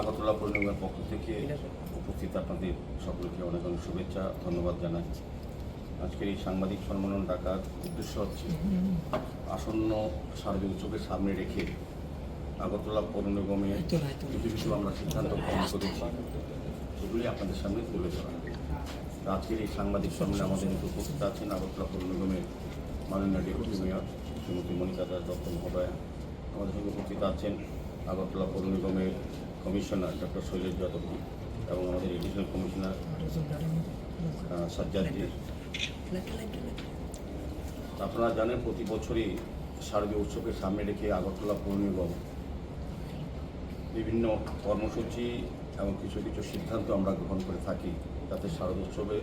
আগরতলা পৌরনিগমের পক্ষ থেকে উপস্থিত আপনাদের সকলকে অনেক অনেক শুভেচ্ছা, ধন্যবাদ জানাই। আজকের এই সাংবাদিক সম্মেলন ডাকার উদ্দেশ্য হচ্ছে আসন্ন শারদীয় উৎসবের সামনে রেখে আগরতলা পৌর নিগমে কিছু কিছু আমরা সিদ্ধান্ত গ্রহণ করেছি। সেগুলি আপনাদের সামনে তুলে ধরা আজকের এই সাংবাদিক সম্মেলনে আমাদের উপস্থিত আছেন আগরতলা পৌর নিগমের মাননীয় ডেপুটি মেয়র শ্রীমতী মনিকা দাস দত্ত মহোদয়া। আমাদের সঙ্গে উপস্থিত আছেন আগরতলা পৌর নিগমের কমিশনার ডক্টর শৈলেশ যাদবী এবং আমাদের এডিশনাল কমিশনার আহ, সাজ্জাদজি আপনারা জানেন প্রতি বছরই শারদীয় উৎসবকে সামনে রেখে আগরতলা পৌর নিগম বিভিন্ন কর্মসূচি এবং কিছু কিছু সিদ্ধান্ত আমরা গ্রহণ করে থাকি যাতে শারদ উৎসবে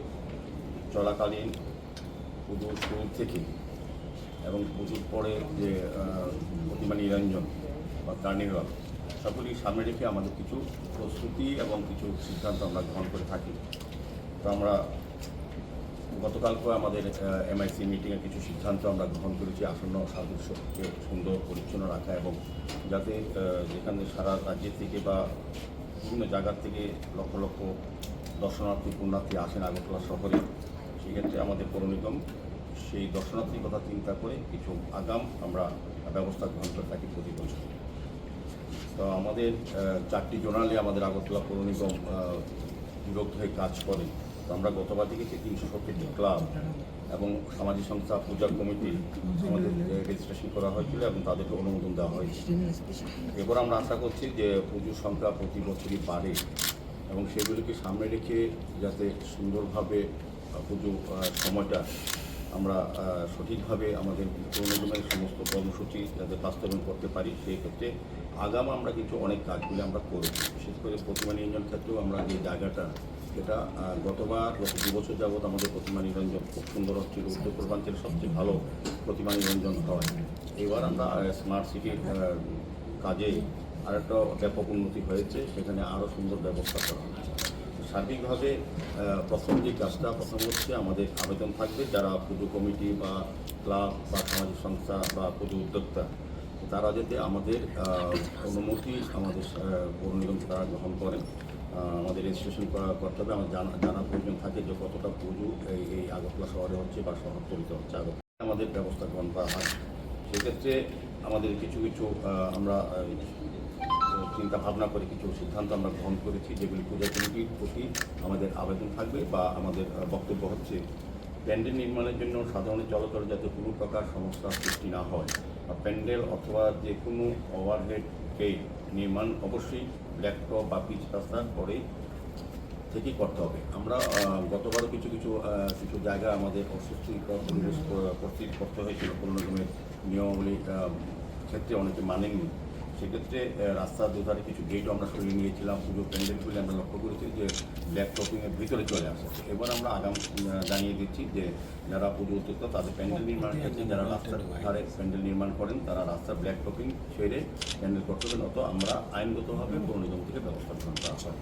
চলাকালীন পুজোর শুরু থেকে এবং পুজোর পরে যে প্রতিমা নিরঞ্জন বা কার্নিভাল সবগুলি সামনে রেখে আমাদের কিছু প্রস্তুতি এবং কিছু সিদ্ধান্ত আমরা গ্রহণ করে থাকি। তো আমরা গতকালকে আমাদের এমআইসি মিটিংয়ে কিছু সিদ্ধান্ত আমরা গ্রহণ করেছি, আসন্ন উৎসবকে সুন্দর পরিচ্ছন্ন রাখা এবং যাতে যেখানে সারা রাজ্যের থেকে বা বিভিন্ন জায়গার থেকে লক্ষ লক্ষ দর্শনার্থী, পুণ্যার্থী আসেন আগরতলা শহরে, সেক্ষেত্রে আমাদের পৌর নিগম সেই দর্শনার্থীর কথা চিন্তা করে কিছু আগাম আমরা ব্যবস্থা গ্রহণ করে থাকি প্রতি বছর। তো আমাদের চারটি জোনালে আমাদের আগরতলা পৌর নিগম বিভক্ত হয়ে কাজ করে। তো আমরা গতবার থেকে তিনশো সত্তরটি ক্লাব এবং সামাজিক সংস্থা পূজা কমিটি আমাদের রেজিস্ট্রেশন করা হয়েছিল এবং তাদেরকে অনুমোদন দেওয়া হয়েছে। এবার আমরা আশা করছি যে পুজোর সংখ্যা প্রতি বছরই বাড়ে এবং সেগুলিকে সামনে রেখে যাতে সুন্দরভাবে পুজো সময়টা আমরা সঠিকভাবে আমাদের পৌরনিগমের সমস্ত কর্মসূচি যাতে বাস্তবায়ন করতে পারি, সেই ক্ষেত্রে আগাম আমরা কিছু অনেক কাজগুলি আমরা করেছি। বিশেষ করে প্রতিমা নিরঞ্জন ক্ষেত্রেও আমরা যে জায়গাটা, সেটা গতবার, গত দু বছর যাবৎ আমাদের প্রতিমা নিরঞ্জন খুব সুন্দর হচ্ছিল। উত্তর পূর্বাঞ্চলের সবচেয়ে ভালো প্রতিমা নিরঞ্জন হয়। এবার আমরা স্মার্ট সিটির কাজে আরেকটা ব্যাপক উন্নতি হয়েছে। সেখানে আরও সুন্দর ব্যবস্থা করা হয়েছে। সার্বিকভাবে প্রথম যে কাজটা, প্রথম হচ্ছে আমাদের আবেদন থাকবে যারা পুজো কমিটি বা ক্লাব বা সামাজিক সংস্থা বা পুজো উদ্যোক্তা। তারা যাতে আমাদের অনুমতি আমাদের পৌর নিগম তারা গ্রহণ করেন। আমাদের রেজিস্ট্রেশন করা, করতে হবে। আমার জানা জানা প্রয়োজন থাকে যে কতটা পুজো এই এই আগরতলা শহরে হচ্ছে বা শহরতলিতে হচ্ছে। আগরতলা আমাদের ব্যবস্থা গ্রহণ করা হয়। সেক্ষেত্রে আমাদের কিছু কিছু আমরা চিন্তা ভাবনা করে কিছু সিদ্ধান্ত আমরা গ্রহণ করেছি, যেগুলি পূজা কমিটির প্রতি আমাদের আবেদন থাকবে বা আমাদের বক্তব্য হচ্ছে। প্যান্ডেল নির্মাণের জন্য সাধারণ চলাচল যাতে কোনো প্রকার সমস্যার সৃষ্টি না হয়, বা প্যান্ডেল অথবা যে কোনো ওভারহেড গেট নির্মাণ অবশ্যই ব্ল্যাকটপ বা পিচ রাস্তার পরেই থেকেই করতে হবে। আমরা গতবারও কিছু কিছু কিছু জায়গা আমাদের অস্বস্তিকর পরিবেশ পরিস্থিতি করতে হয়েছিল। কোনো রকমের নিয়মাবলী ক্ষেত্রে অনেকে মানেননি। সেক্ষেত্রে রাস্তার দুধারে কিছু গেটও আমরা সরিয়ে নিয়েছিলাম, পুজো প্যান্ডেলগুলি আমরা লক্ষ্য করেছি যে ব্ল্যাক টপিংয়ের ভিতরে চলে আসে এবার আমরা আগাম জানিয়ে দিচ্ছি যে যারা পুজো উদ্যোক্তা, তাদের প্যান্ডেল নির্মাণের ক্ষেত্রে যারা রাস্তার ধারে প্যান্ডেল নির্মাণ করেন, তারা রাস্তার ব্ল্যাক টপিং ছেড়ে প্যান্ডেল করতে হবে নত আমরা আইনগতভাবে পৌর থেকে ব্যবস্থা গ্রহণ করা হয়।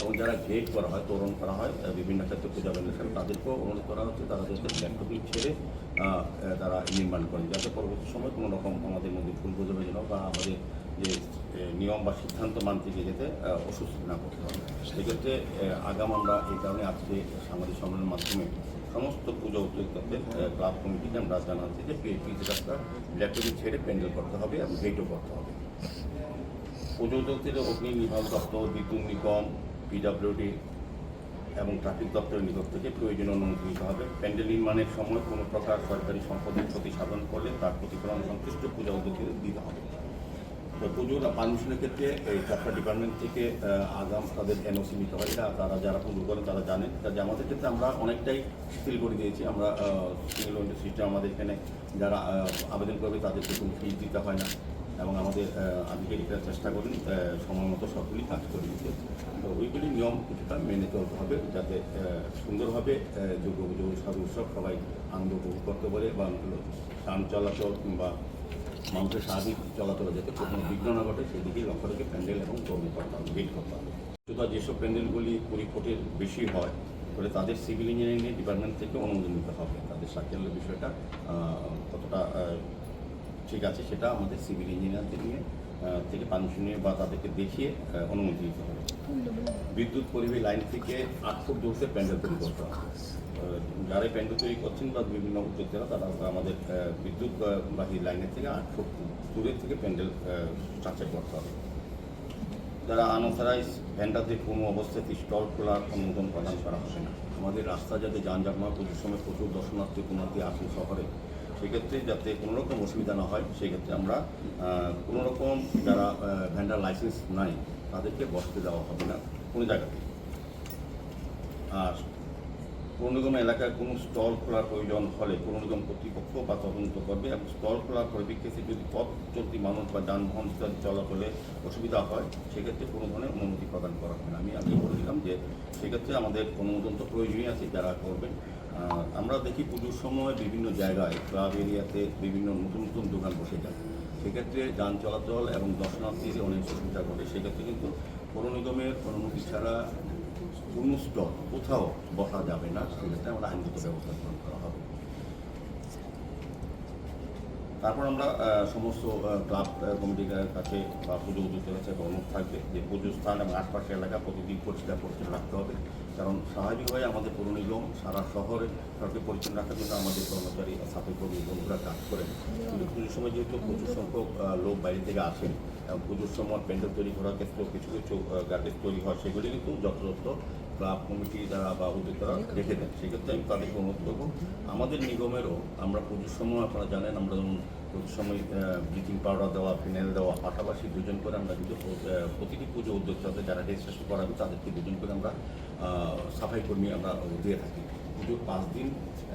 এবং যারা গেট করা হয়, তোরণ করা হয় বিভিন্ন ক্ষেত্রে পূজা প্যান্ডেল তাদেরকেও অনুরোধ করা হচ্ছে, তারা যাতে ব্ল্যাক টপিং ছেড়ে তারা নির্মাণ করেন। যাতে পরবর্তী সময় কোনো রকম আমাদের মধ্যে ভুল বোঝাবে যেন বা আমাদের যে নিয়ম বা সিদ্ধান্ত মানতে গিয়ে যাতে অসুস্থ না করতে হবে সেক্ষেত্রে আগাম আমরা এই কারণে আজকে সামাজিক সম্মেলনের মাধ্যমে সমস্ত পুজো উদ্যোক্তাদের ক্লাব কমিটিকে আমরা জানাচ্ছি যে পিচ রাস্তা ল্যাপটপি ছেড়ে প্যান্ডেল করতে হবে এবং গেটও করতে হবে। পুজো উদ্যোক্তাদের অগ্নি নির্মাণ দপ্তর বিদ্যুৎ নিগম পিডাব্লিউডি এবং ট্রাফিক দপ্তরের নিকট থেকে প্রয়োজনীয় অনুমতি নিতে হবে। প্যান্ডেল নির্মাণের সময় কোনো প্রকার সরকারি সম্পদের ক্ষতি সাধন করলে তার প্রতিফলন সংশ্লিষ্ট পূজা উদ্যোগীদের দিতে হবে। পুজোর পারমিশনের ক্ষেত্রে এই চারটা ডিপার্টমেন্ট থেকে আগাম তাদের এনওসি নিতে হয়। এটা তারা যারা পুজো করেন তারা জানেন। কাজে আমাদের ক্ষেত্রে আমরা অনেকটাই শিথিল করে দিয়েছি। আমরা সিঙ্গেল সিস্টেম আমাদের এখানে যারা আবেদন করবে তাদেরকে কোনো ফিস দিতে হয় না। এবং আমাদের আধিকারিকরা চেষ্টা করেন সময় মতো সবগুলি কাজ করে দিতে তো ওইগুলি নিয়ম কিছুটা মেনে চলতে হবে যাতে সুন্দরভাবে দুর্গা পুজো উৎসব সবাই আনন্দ উপভোগ করতে পারে বা স্নান চলাচল কিংবা মানুষের স্বাভাবিক চলাচলে যাতে কোনো বিঘ্ন না ঘটে সেদিকে লক্ষ্য রেখে প্যান্ডেল এবং কর্মী করতে হবে গেট করতে হবে। সুতরাং যেসব প্যান্ডেলগুলি কুড়ি ফুটের বেশি হয় তাহলে তাদের সিভিল ইঞ্জিনিয়ারিং ডিপার্টমেন্ট থেকে অনুমোদন নিতে হবে। তাদের সার্কেলের বিষয়টা কতটা ঠিক আছে সেটা আমাদের সিভিল ইঞ্জিনিয়ারদের নিয়ে থেকে পারমিশন নিয়ে বা তাদেরকে দেখিয়ে অনুমতি দিতে হবে। বিদ্যুৎ পরিবাহী লাইন থেকে আট ফুট দূরত্বে প্যান্ডেল তৈরি করতে হবে। আহ, যারা প্যান্ডেল তৈরি করছেন বা বিভিন্ন উদ্যোক্তারা তারা আমাদের বিদ্যুৎ বাহী লাইনের থেকে আট ফুট দূরের থেকে প্যান্ডেল স্ট্রাকচার করতে হবে। যারা আনঅথরাইজ ভ্যান্ডারদের কোনো অবস্থাতে স্টল খোলার অনুমোদন প্রদান করা হবে না। আমাদের রাস্তা যাতে যানজট না প্রচুর সময় প্রচুর দর্শনার্থী পুনার্থী আসেন শহরে সেক্ষেত্রে যাতে কোনো রকম অসুবিধা না হয় সেক্ষেত্রে আমরা আহ, কোনো রকম যারা ভ্যান্ডার লাইসেন্স নাই তাদেরকে বসতে দেওয়া হবে না কোনো জায়গাতে। আর পৌর নিগম এলাকায় কোনো স্টল খোলার প্রয়োজন হলে পৌর নিগম কর্তৃপক্ষ বা তদন্ত করবে এবং স্টল খোলার পরিপ্রেক্ষিতে যদি পথ চলতি মানুষ বা যানবাহন চলাচলে অসুবিধা হয়, সেক্ষেত্রে কোনো ধরনের অনুমতি প্রদান করা হবে না। আমি আগে বলে দিলাম যে সেক্ষেত্রে আমাদের অনুমোদন তো প্রয়োজনই আছে, যারা করবেন। আমরা দেখি পুজোর সময় বিভিন্ন জায়গায়, ক্লাব এরিয়াতে বিভিন্ন নতুন নতুন দোকান বসে যায়। সেক্ষেত্রে যান চলাচল এবং দর্শনার্থীদের অনেক সুবিধা ঘটে। সেক্ষেত্রে কিন্তু পৌর নিগমের অনুমতি ছাড়া কোনো স্টল কোথাও বসা যাবে না, সেক্ষেত্রে আমরা আইনগত ব্যবস্থা গ্রহণ করা হবে। তারপর আমরা সমস্ত ক্লাব কমিটির কাছে বা পুজো উদ্যোগের কাছে অনুরোধ থাকবে যে পুজো স্থান এবং আশপাশের এলাকা প্রতিদিন পরিষ্কার পরিচ্ছন্ন রাখতে হবে। কারণ স্বাভাবিকভাবে আমাদের পৌর নিগম সারা শহরে সড়কে পরিচ্ছন্ন রাখার জন্য আমাদের কর্মচারী ছাত্র কর্মী বন্ধুরা কাজ করেন। কিন্তু পুজোর সময় যেহেতু প্রচুর সংখ্যক লোক বাইরে থেকে আসেন, এবং পুজোর সময় প্যান্ডেল তৈরি করার ক্ষেত্রেও কিছু কিছু গার্বেজ তৈরি হয়, সেগুলি কিন্তু যথাযথ ক্লাব কমিটি দ্বারা বা উদ্যোক্তারা রেখে দেন। সেক্ষেত্রে আমি তাদেরকে অনুরোধ করব আমাদের নিগমেরও আমরা পুজোর সময় আপনারা জানেন আমরা যেমন পুজোর সময় ব্লিচিং পাউডার দেওয়া ফিনাইল দেওয়া পাশাপাশি দুজন করে আমরা কিন্তু প্রতিটি পুজো উদ্যোক্তাদের যারা রেজিস্ট্রেশন করাবে তাদেরকে দুজন করে আমরা সাফাই কর্মী আমরা দিয়ে থাকি। পুজোর পাঁচ দিন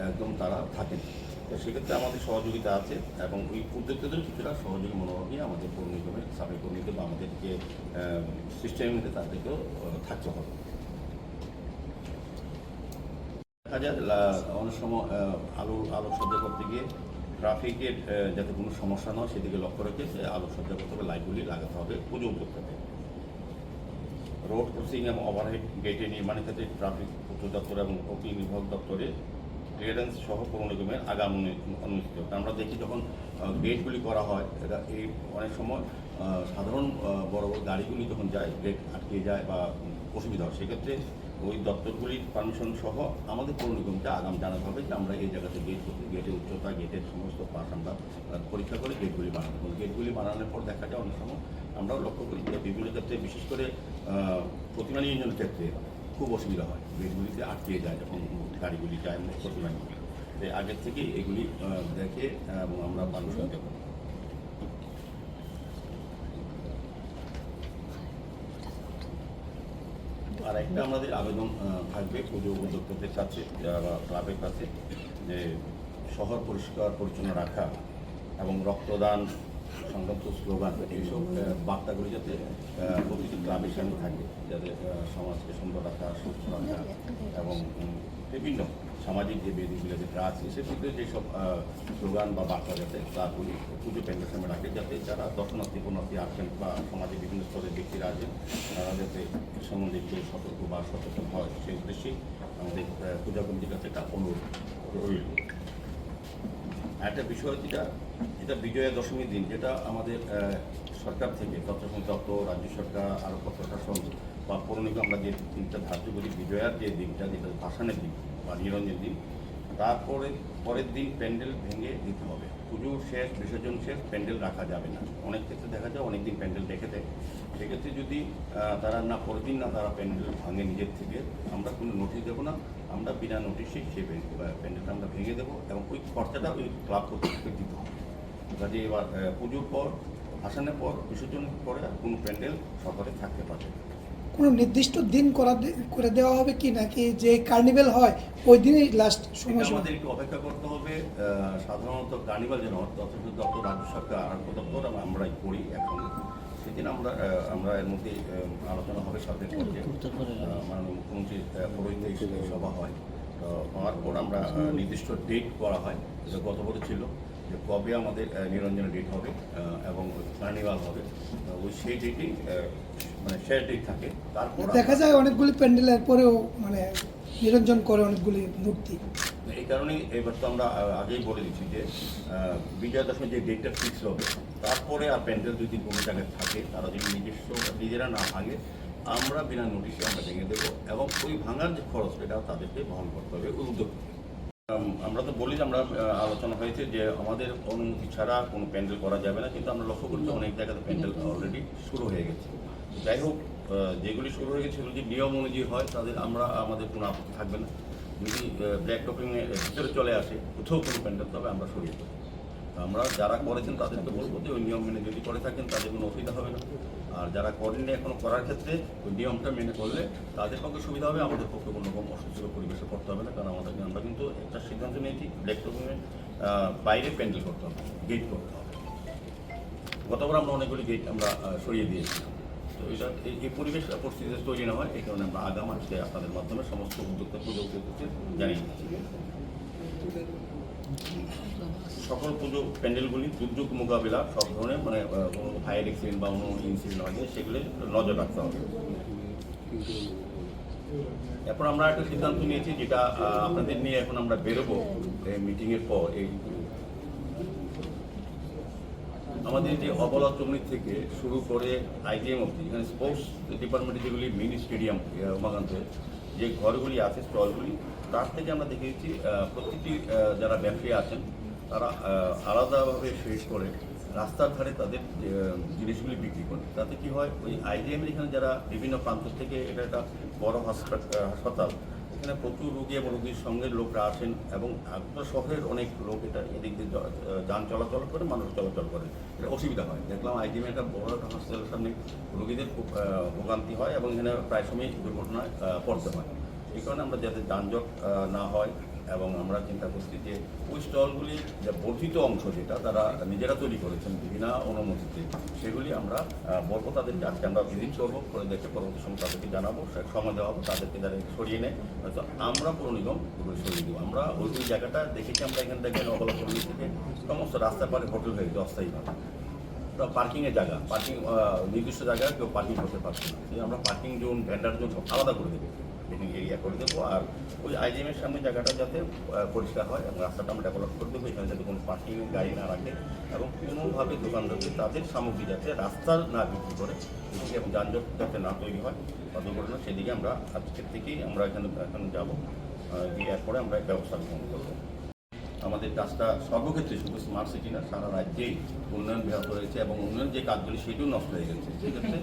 একদম তারা থাকেন। তো সেক্ষেত্রে আমাদের সহযোগিতা আছে এবং ওই উদ্যোক্তাদের কিছুটা সহযোগী মনোভাব নিয়ে আমাদের পৌর নিগমের সাফাই কর্মীদের বা আমাদের যে সিস্টেমে তাদেরকেও থাকতে হবে। যায় অনেক সময় আলো আলোকসজ্জা করতে গিয়ে ট্রাফিকের যাতে কোনো সমস্যা না হয়, সেদিকে লক্ষ্য রেখে সে আলোকসজ্জা করতে হবে লাইটগুলি লাগাতে হবে পুজো উদ্যোক্তাকে রোড ক্রসিং এবং ওভারহেড গেটে নির্মাণের ক্ষেত্রে ট্রাফিক পূর্ত দপ্তর এবং অগ্নি বিভাগ দপ্তরে ক্লিয়ারেন্স সহ পৌর নিগমের আগাম অনু- অনুমোদিত আমরা দেখি যখন গেটগুলি করা হয় এই অনেক সময় সাধারণ বড় বড় গাড়িগুলি যখন যায় গেট আটকে যায় বা অসুবিধা হয়, সেক্ষেত্রে ওই দপ্তরগুলির পারমিশন সহ আমাদের পৌর নিগমকে আগাম জানাতে হবে যে আমরা এই জায়গাতে গেট গেটের উচ্চতা গেটের সমস্ত পাশ আমরা পরীক্ষা করে গেটগুলি বানাবো। গেটগুলি বানানোর পর দেখা যায় অনেক সময় আমরাও লক্ষ্য করি যে বিভিন্ন ক্ষেত্রে, বিশেষ করে প্রতিমা নিয়ন্ত্রণের ক্ষেত্রে খুব অসুবিধা হয়। গেটগুলিতে আটকে যায় যখন গাড়িগুলি যায়, প্রতিমা নিয়ে আগের থেকে এগুলি দেখে, এবং আমরা পারমিশন দেবো। আর একটা আমাদের আবেদন থাকবে পুজো উদ্যোক্তাদের কাছে বা ক্লাবের কাছে, যে শহর পরিষ্কার, পরিচ্ছন্ন রাখা এবং রক্তদান সংক্রান্ত স্লোগান, এইসব বার্তাগুলি যাতে প্রতিটি ক্লাবের সামনে থাকে, যাতে সমাজকে সুন্দর রাখা, সুস্থ রাখা এবং বিভিন্ন সামাজিক যে বেদিগুলো যেটা আছে সেগুলিতে যেসব স্লোগান বা বার্তা যাতে ক্লাবগুলি পুজো প্যান্ডেল সামনে রাখে, যাতে যারা দর্শনার্থী পুনার্থী আসেন বা সমাজে বিভিন্ন স্তরের ব্যক্তিরা আসেন তারা যাতে সম্বন্ধে একটু সতর্ক বা সচেতন হয়, সেই উদ্দেশ্যে আমাদের পূজা কমিটির কাছে একটা অনুরোধ রইল। একটা বিষয় যেটা যেটা বিজয়া দশমীর দিন, যেটা আমাদের সরকার থেকে তত্ত্বাবধান দপ্তর, রাজ্য সরকার আরও প্রশাসন বা পৌর আমরা যে দিনটা ধার্য করি, বিজয়ার যে দিনটা, যেটা ভাষণের দিন বা নিরঞ্জনের দিন তারপরে পরের দিন প্যান্ডেল ভেঙে দিতে হবে। পুজো শেষ, বিসর্জন শেষ, প্যান্ডেল রাখা যাবে না। অনেক ক্ষেত্রে দেখা যায় অনেক দিন প্যান্ডেল রেখে দেয়। সেক্ষেত্রে যদি তারা না পরের দিন না তারা প্যান্ডেল ভাঙে নিজের থেকে, আমরা কোনো নোটিশ দেবো না। আমরা বিনা নোটিশে সেই প্যান্ডেল- প্যান্ডেলটা আমরা ভেঙে দেবো এবং ওই খরচাটা ওই ক্লাব কর্তৃপক্ষকে দিতে হবে। কাজে এবার পুজোর পর আসানের পর, বিসর্জনের পরে কোনো প্যান্ডেল সরকারে থাকতে পারবে না। কোনো নির্দিষ্ট দিন করা করে দেওয়া হবে কি নাকি যে কার্নিভেল হয় ওই দিনই লাস্ট সময় আমাদের একটু অপেক্ষা করতে হবে। সাধারণত কার্নিভাল যেন তথ্য দপ্তর রাজ্য সরকার আরোগ্য দপ্তর আমরাই করি এখন। সেদিন আমরা আমরা এর মধ্যে আলোচনা হবে আহ, মাননীয় মুখ্যমন্ত্রীর পৌরোহিত্যে সভা হয়। তো হওয়ার পর আমরা নির্দিষ্ট ডেট করা হয়। যেটা গত বছর ছিল যে কবে আমাদের নিরঞ্জনের ডেট হবে এবং কার্নিভাল হবে। ওই সেই ডেটেই মানে শেষ ডেট থাকে। তারপর দেখা যায় অনেকগুলি প্যান্ডেলের পরেও মানে নিরঞ্জন করে অনেকগুলি মূর্তি। এই কারণেই এবার তো আমরা আগেই বলে দিচ্ছি যে বিজয়া দশমীর যে ডেটটা ফিক্স হবে তারপরে আর প্যান্ডেল যদি কোনো জায়গায় থাকে তারা যদি নিজস্ব নিজেরা না ভাঙে আমরা বিনা নোটিশে আমরা ভেঙে দেবো এবং ওই ভাঙার যে খরচ সেটা তাদেরকে বহন করতে হবে উদ্যোগ। আমরা তো বলি যে আমরা আলোচনা হয়েছে যে আমাদের অনুমতি ছাড়া কোনো প্যান্ডেল করা যাবে না কিন্তু আমরা লক্ষ্য করছি অনেক জায়গাতে প্যান্ডেল অলরেডি শুরু হয়ে গেছে। যাই হোক যেগুলি শুরু হয়ে গেছে যদি নিয়ম অনুযায়ী হয়, তাদের আমরা, আমাদের কোনো আপত্তি থাকবে না। যদি ব্ল্যাক টপিংয়ের ভিতরে চলে আসে, কোথাও কোনো প্যান্ডেল, তবে আমরা সরিয়ে দেবো। আমরা যারা করেছেন তাদেরকে বলব যে ওই নিয়ম মেনে যদি করে থাকেন, তাদের কোনো অসুবিধা হবে না। আর যারা করেননি এখনও করার ক্ষেত্রে, ওই নিয়মটা মেনে করলে তাদের পক্ষে সুবিধা হবে, আমাদের পক্ষে কোনো রকম অসুস্থ পরিবেশে করতে হবে না, কারণ আমাদের আমরা কিন্তু একটা সিদ্ধান্ত নিয়েছি, ব্ল্যাক টপিংয়ে বাইরে প্যান্ডেল করতে হবে গেট করতে হবে। গতবার আমরা অনেকগুলি গেট আমরা সরিয়ে দিয়েছি তো এটা এই- এই পরিবেশ পরিস্থিতি তৈরি না হয়, এই কারণে আমরা আগাম আজকে আপনাদের মাধ্যমে সমস্ত উদ্যোক্তা পুজো উদ্যোক্তাকে জানিয়ে সকল পুজো প্যান্ডেলগুলি দুর্যোগ মোকাবিলা, সব ধরনের মানে ফায়ার অ্যাক্সিডেন্ট বা অন্য ইনসিডেন্ট হয় সেগুলি নজর রাখতে হবে। এরপর আমরা একটা সিদ্ধান্ত নিয়েছি যেটা আপনাদের নিয়ে এখন আমরা বেরোবো মিটিংয়ের পর, এই আমাদের যে অবলা থেকে শুরু করে আইজিএম অব্দি এখানে স্পোর্টস ডিপার্টমেন্টে যেগুলি মিনি স্টেডিয়াম উমাকান্তে, যে ঘরগুলি আছে, স্টলগুলি, তার থেকে আমরা দেখেছি প্রতিটি যারা ব্যবসায়ী আছেন, তারা আলাদাভাবে শেষ করে রাস্তার ধারে তাদের জিনিসগুলি বিক্রি করে। তাতে কি হয়, ওই আইজিএম এখানে যারা বিভিন্ন প্রান্ত থেকে, এটা একটা বড় হাসপাতাল হাসপাতাল এখানে প্রচুর রুগী এবং রুগীর সঙ্গে লোকরা আসেন এবং আপনার শহরের অনেক লোক এটা এদিক দিয়ে যান চলাচল করে, মানুষ চলাচল করে। এটা অসুবিধা হয়। দেখলাম আইজিএম একটা বড় একটা হাসপাতালের সামনে রুগীদের খুব ভোগান্তি হয় এবং এখানে প্রায় সময় দুর্ঘটনায় পড়তে হয়। এই কারণে আমরা যাতে যানজট না হয় এবং আমরা চিন্তা করছি যে ওই স্টলগুলি যে বর্ধিত অংশ যেটা তারা নিজেরা তৈরি করেছেন বিনা অনুমতিতে, সেগুলি আমরা বলব তাদেরকে আজকে আমরা ভিজিট করব, করে দেখে পরবর্তী সময় তাদেরকে জানাব সময় দেওয়া হবে, তাদেরকে যারা সরিয়ে নেয়। হয়তো আমরা পুরো নিগম এগুলো সরিয়ে দেবো। আমরা ওই ওই জায়গাটা দেখেছি আমরা এখান থেকে অবলম্বন থেকে সমস্ত রাস্তার পারে হোটেল হয়ে গেছে অস্থায়ীভাবে। পার্কিংয়ের জায়গা পার্কিং নির্দিষ্ট জায়গায় কেউ পার্কিং করতে পারছে না। আমরা পার্কিং জোন ভ্যান্ডার জোন সব আলাদা করে দেবো। পার্কিং এরিয়া করে দেবো। আর ওই আইজিএমের সামনে জায়গাটা যাতে পরিষ্কার হয় এবং রাস্তাটা আমরা ডেভেলপ করে দেবো। এখানে যাতে কোনো পার্কিং গাড়ি না রাখে এবং কোনোভাবে দোকানদারকে তাদের সামগ্রী যাতে রাস্তার না বিক্রি করে এবং যানজট যাতে না তৈরি হয় বা দুর্ঘটনা, সেদিকে আমরা আজকের থেকেই আমরা এখানে এখানে যাব। গিয়ে এরপরে আমরা ব্যবস্থা গ্রহণ করব। আমাদের কাজটা সর্বক্ষেত্রে, শুধু স্মার্ট সিটি না, সারা রাজ্যেই উন্নয়ন ব্যাহত হয়েছে এবং উন্নয়ন যে কাজগুলি সেটিও নষ্ট হয়ে গেছে। সেক্ষেত্রে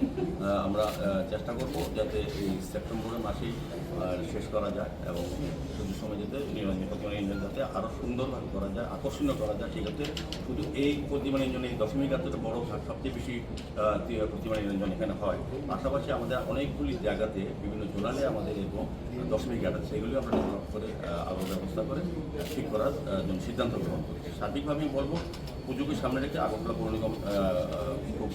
আমরা চেষ্টা করব যাতে এই সেপ্টেম্বরের মাসেই শেষ করা যায় এবং শুধু সময় যাতে নির্বাচনী ইঞ্জিন যাতে আরও সুন্দরভাবে করা যায় আকর্ষণীয় করা যায়। সেক্ষেত্রে শুধু এই প্রতিমা ইঞ্জিন এই দশমিক এতটা বড় ঘাট সবচেয়ে বেশি প্রতিমা ইঞ্জিন এখানে হয়। পাশাপাশি আমাদের অনেকগুলি জায়গাতে বিভিন্ন জোনালে আমাদের এবং দশমিক ঘাট আছে। সেগুলি আমরা ডেভেলপ করে আহ, আলো ব্যবস্থা করে ঠিক করার জন্য সিদ্ধান্ত গ্রহণ করছি। সার্বিকভাবে বলব পুজোকে সামনে রেখে আগরতলা পৌর নিগম খুব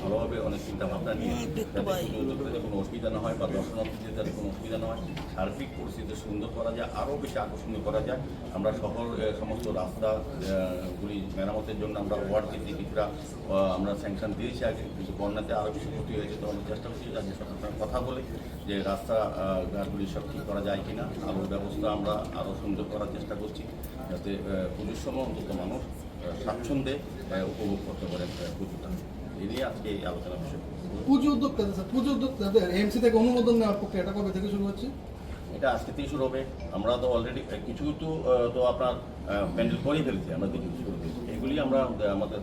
ভালোভাবে অনেক চিন্তা ভাবনা নিয়ে যাতে পুজো উদ্যোক্তাদের কোনো অসুবিধা না হয় বা দর্শনার্থীদের যাতে কোনো অসুবিধা না হয় সার্বিক পরিস্থিতি সুন্দর করা যায় আরও বেশি আকর্ষণীয় করা যায়। আমরা শহর সমস্ত রাস্তা আহ, গুলি মেরামতের জন্য আমরা ওয়ার্ড ভিত্তিক কিছুটা আমরা স্যাংশন দিয়েছি আগে কিন্তু বন্যাতে আরও বেশি ক্ষতি হয়েছে তো আমরা চেষ্টা করছি রাজ্য সরকারের সঙ্গে কথা বলে যে রাস্তা ঘাটগুলি সব ঠিক করা যায় কিনা আলোর ব্যবস্থা আমরা আরও সুন্দর করার চেষ্টা করছি যাতে পুজোর সময় অন্তত মানুষ স্বাচ্ছন্দ্যে উপভোগ করতে পারে আহ, পুজোটা এই নিয়ে আজকে এই আলোচনা বিষয়। পুজো উদ্যোক্তাদের স্যার? পুজো উদ্যোক্তাদের এমসি থেকে অনুমোদন নেওয়ার প্রক্রিয়াটা কবে থেকে শুরু হচ্ছে? এটা আজকে থেকে শুরু হবে। আমরা তো অলরেডি কিছু আহ, তো আপনার প্যান্ডেল ফেলেছি আমরা কিছু শুরু করেছি। এগুলি আমরা আমাদের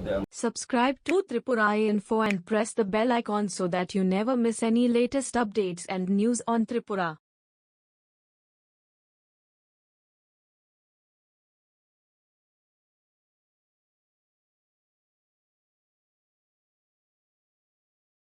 Subscribe to Tripura Info and press the bell icon so that you never miss any latest updates and news on Tripura.